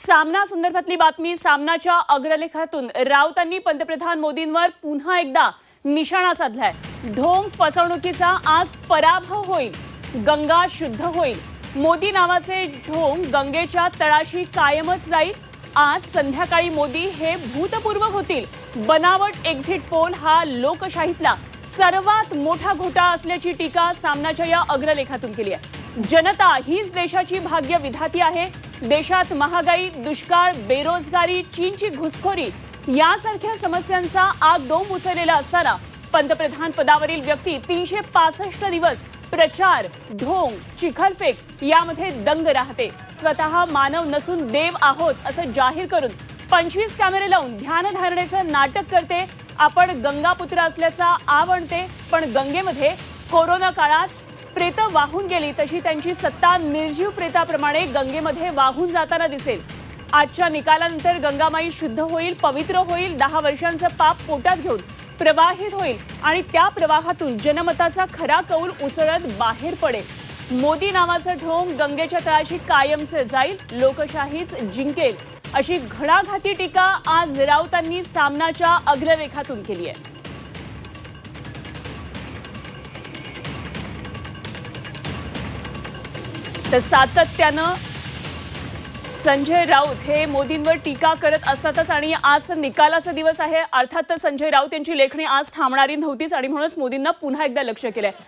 सामना संदर्भातली बातमी सामनाच्या अग्रलेखातून. राऊतांनी पंतप्रधान मोदींवर पुन्हा एकदा निशाणा साधलाय. ढोंग फसवणुकीचा आज पराभव होईल. गंगा शुद्ध होईल. मोदी नावाचे ढोंग गंगेच्या तळाशी कायमच जाईल. आज संध्याकाळी मोदी हे भूतपूर्व होतील. बनावट एक्झिट पोल हा लोकशाहीतला सर्वात मोठा घोटाळा असल्याची टीका सामनाच्या या अग्रलेखातून केली आहे. जनता हीच देशाची भाग्य विधाती आहे. देशात महागाई दुष्काळ बेरोजगारी चीनची घुसखोरी यासारख्या समस्यांचा आग डोम उसळलेला असताना पंतप्रधान पदावरील व्यक्ती तीनशे पासष्ट दिवस प्रचार ढोंग चिखलफेक यामध्ये दंग राहते. स्वतः मानव नसून देव आहोत असं जाहीर करून पंचवीस कॅमेरे लावून ध्यानधारणेचं नाटक करते. आपण गंगापुत्र असल्याचा आव आणते पण गंगेमध्ये कोरोना काळात प्रेत वाहून गेली तशी त्यांची सत्ता निर्जीव प्रेताप्रमाणे गंगेमध्ये वाहून जाताना दिसेल. आजच्या निकालानंतर गंगामाई शुद्ध होईल पवित्र होईल दहा वर्षांचं पाप पोटात घेऊन प्रवाहित होईल आणि त्या प्रवाहातून जनमताचा खरा कौल उसळत बाहेर पडेल. मोदी नावाचं ढोंग गंगेच्या तळाशी कायमचे जाईल लोकशाहीच जिंकेल. अशी घडाघाती टीका आज राऊतांनी सामनाच्या अग्ररेखातून केली आहे. तर सातत्यानं संजय राऊत हे मोदींवर टीका करत असतातच आणि आज निकालाचा दिवस आहे. अर्थात संजय राऊत यांची लेखणी आज थांबणारी नव्हतीच आणि म्हणूनच मोदींना पुन्हा एकदा लक्ष केलंय.